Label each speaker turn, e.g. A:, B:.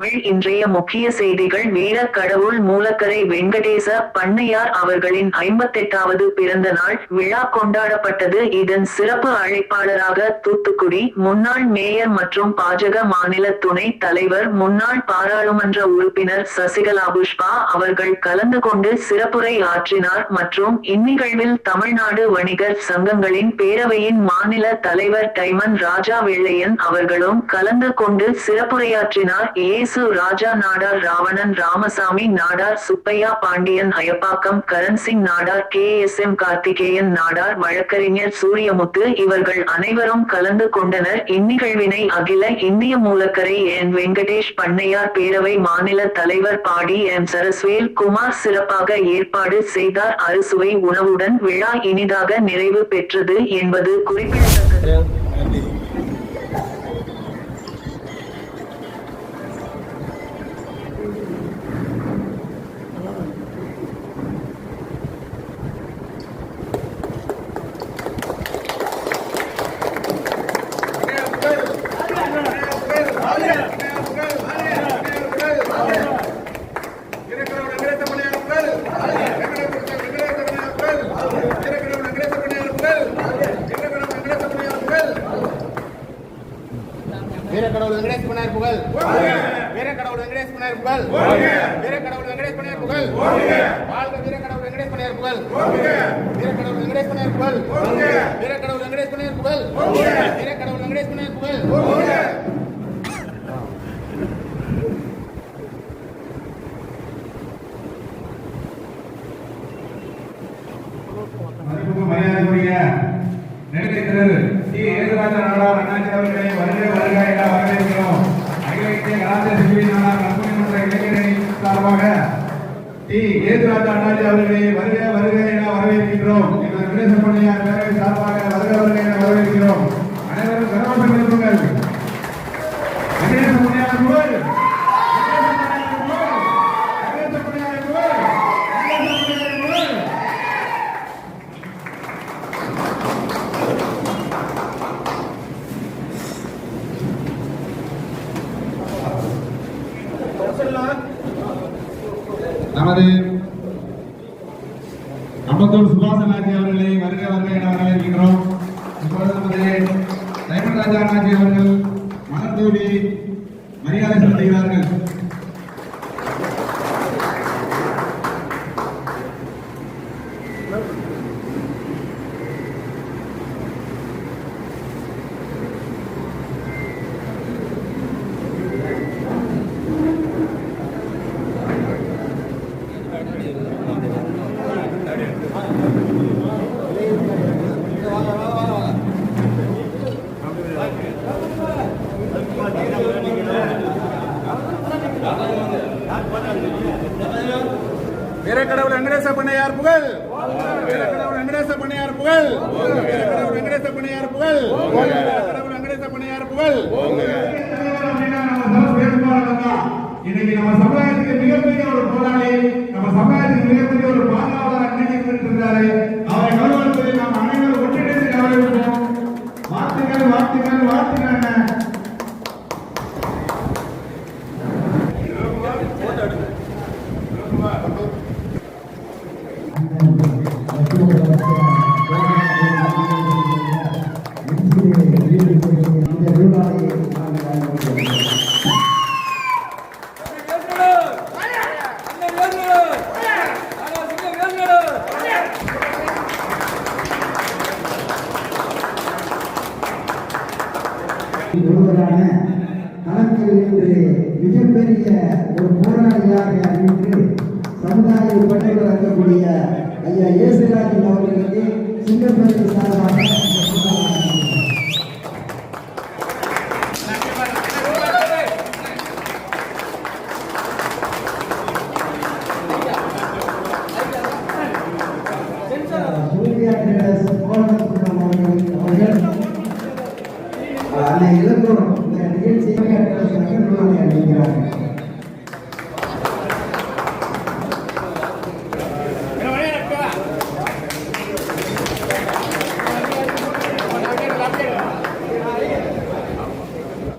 A: தமிழ் இன்றைய முக்கிய செய்திகள் வீர கடவுள் மூலக்கரை வெங்கடேச பண்ணையார் அவர்களின் ஐம்பத்தெட்டாவது பிறந்த நாள் விழா கொண்டாடப்பட்டது. இதன் சிறப்பு அழைப்பாளராக தூத்துக்குடி முன்னாள் மேயர் மற்றும் பாஜக மாநில துணை தலைவர் முன்னாள் பாராளுமன்ற உறுப்பினர் சசிகலா புஷ்பா அவர்கள் கலந்து கொண்டு சிறப்புரை ஆற்றினார் மற்றும் இந்நிகழ்வில் தமிழ்நாடு வணிகர் சங்கங்களின் பேரவையின் மாநில தலைவர் டைமன் ராஜா வெள்ளையன் அவர்களும் கலந்து கொண்டு சிறப்புரையாற்றினார். A Yesu Raja Nadar Ravanan Ramasamy Nadar Subbaiah Pandian Ayappakkam Karan Singh Nadar K. S. M. Karthikeyan Nadar வழக்கறிஞர் சூரியமுத்து இவர்கள் அனைவரும் கலந்து கொண்டனர். இந்நிகழ்வினை அகில இந்திய மூலக்கரை என் வெங்கடேஷ் பண்ணையார் பேரவை மாநில தலைவர் பாடி எம். சரஸ்வேல் குமார் சிறப்பாக ஏற்பாடு செய்தார். அறுசுவை உணவுடன் விழா இனிதாக நிறைவு பெற்றது என்பது குறிப்பிடத்தக்கது.
B: வீரக்கடவுள் வெங்கடேஷ் பண்ணார் புகழ். வீரக்கடவுள் வெங்கடேஷ் பண்ணார் புகழ். வீரக்கடவுள் வெங்கடேஷ் பண்ணார் புகழ். வாழ்க வீரக்கடவுள் வெங்கடேஷ் பண்ணார் புகழ். வீரக்கடவுள் வெங்கடேஷ் பண்ணார் புகழ். வீரக்கடவுள் வெங்கடேஷ் பண்ணார் புகழ். வீரக்கடவுள் வெங்கடேஷ் பண்ணார் புகழ்.
C: மதிப்புக்கு மரியாதைக்குரிய நெடுக்கைத்திரர் டி நாடார் அண்ணாச்சி வருக வருக என வரவேற்கிறோம் அகில இந்திய கலாச்சார சிவி நாடார் கற்பனை மன்ற இளைஞரணி சார்பாக ஸ்ரீ ஏதுராஜ அண்ணாஜி அவர்களே வருக வருக என வரவேற்கின்றோம். எங்கள் கணேச பண்ணியார் பேரவை சார்பாக வருக வருக என வரவேற்கிறோம். அனைவரும் கரவசம் எழுப்புங்கள் கணேச பண்ணியார் புகழ் Thank you புகழ் வெங்கடேச பண்ணியார் புகழ் வெங்கடேச பண்ணியார் புகழ் நமது அம்பத்தூர் சுபாசனாஜி அவர்களை வருக வருக என வரவேற்கின்றோம். இப்பொழுது நமது டைமண்ட் ராஜா அண்ணாஜி அவர்கள் மலர் தூவி மரியாதை செலுத்துகிறார்கள்.
B: வீரக்கடவுள் வெங்கடேச பண்ணையார் புகழ். வீரக்கடவுள் வெங்கடேச பண்ணையார் புகழ். வீரக்கடவுள் வெங்கடேச பண்ணையார் புகழ். வீரக்கடவுள் வெங்கடேச பண்ணையார் புகழ்.
C: இன்னைக்கு நம்ம சமுதாயத்துக்கு மிகப்பெரிய ஒரு போராளி நம்ம சமுதாயத்துக்கு மிகப்பெரிய ஒரு பாதுகாவலர் அன்னைக்கு இருக்காரு அவரை கௌரவத்தில் நாம் அனைவரும் ஒன்றிணைந்து கௌரவிப்போம். வாழ்த்துக்கள் வாழ்த்துக்கள் வாழ்த்துக்கள்
D: ஒருவரான களத்தில் இன்று மிகப்பெரிய ஒரு போராளியாக நின்று சமுதாய பணியில் இருக்கக்கூடிய ஐயா இயேசுராஜன் அவர்களுக்கு சிங்கப்பள்ளி சார்பாக அந்த இளங்கோ